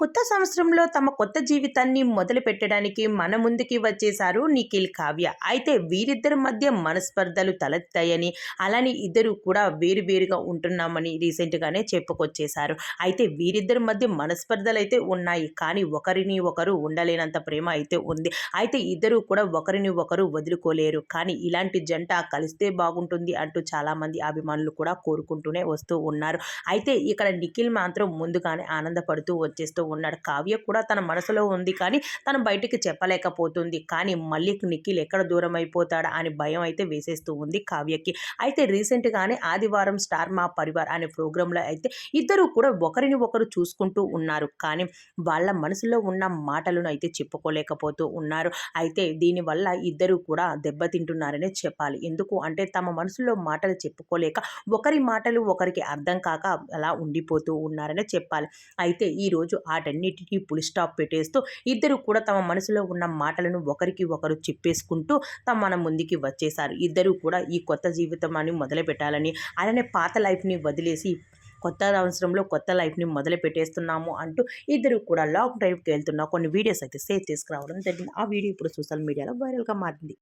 కొత్త సంవత్సరంలో తమ కొత్త జీవితాన్ని మొదలు పెట్టడానికి మన ముందుకి వచ్చేశారు నిఖిల్ కావ్య. అయితే వీరిద్దరి మధ్య మనస్పర్ధలు తలెత్తాయని అలానే ఇద్దరు కూడా వేరువేరుగా ఉంటున్నామని రీసెంట్గానే చెప్పుకొచ్చేశారు. అయితే వీరిద్దరి మధ్య మనస్పర్ధలు అయితే ఉన్నాయి కానీ ఒకరిని ఒకరు ఉండలేనంత ప్రేమ అయితే ఉంది. అయితే ఇద్దరు కూడా ఒకరిని ఒకరు వదులుకోలేరు కానీ ఇలాంటి జంట కలిస్తే బాగుంటుంది అంటూ చాలామంది అభిమానులు కూడా కోరుకుంటూనే వస్తూ ఉన్నారు. అయితే ఇక్కడ నిఖిల్ మాత్రం ముందుగానే ఆనందపడుతూ వచ్చేస్తూ ఉన్నాడు. కావ్య కూడా తన మనసులో ఉంది కానీ తను బయటికి చెప్పలేకపోతుంది. కానీ మళ్ళీ నిఖిల్ ఎక్కడ దూరం అయిపోతాడా అని భయం అయితే వేసేస్తూ ఉంది కావ్యకి. అయితే రీసెంట్గానే ఆదివారం స్టార్ మా పరివార్ అనే ప్రోగ్రాంలో అయితే ఇద్దరు కూడా ఒకరిని ఒకరు చూసుకుంటూ ఉన్నారు. కానీ వాళ్ళ మనసులో ఉన్న మాటలను అయితే చెప్పుకోలేకపోతూ ఉన్నారు. అయితే దీనివల్ల ఇద్దరు కూడా దెబ్బతింటున్నారనే చెప్పాలి. ఎందుకు అంటే తమ మనసులో మాటలు చెప్పుకోలేక ఒకరి మాటలు ఒకరికి అర్థం కాక అలా ఉండిపోతూ ఉన్నారనే చెప్పాలి. అయితే ఈరోజు వాటన్నిటికీ పులి స్టాప్ పెట్టేస్తూ ఇద్దరు కూడా తమ మనసులో ఉన్న మాటలను ఒకరికి ఒకరు చెప్పేసుకుంటూ తమ మన ముందుకి వచ్చేసారు ఇద్దరు కూడా ఈ కొత్త జీవితం అని అలానే పాత లైఫ్ని వదిలేసి కొత్త అవసరంలో కొత్త లైఫ్ని మొదలు పెట్టేస్తున్నాము అంటూ ఇద్దరు కూడా లాంగ్ డ్రైవ్కి వెళ్తున్న కొన్ని వీడియోస్ అయితే సేవ్ చేసుకురావడం జరిగింది. ఆ వీడియో ఇప్పుడు సోషల్ మీడియాలో వైరల్గా మారింది.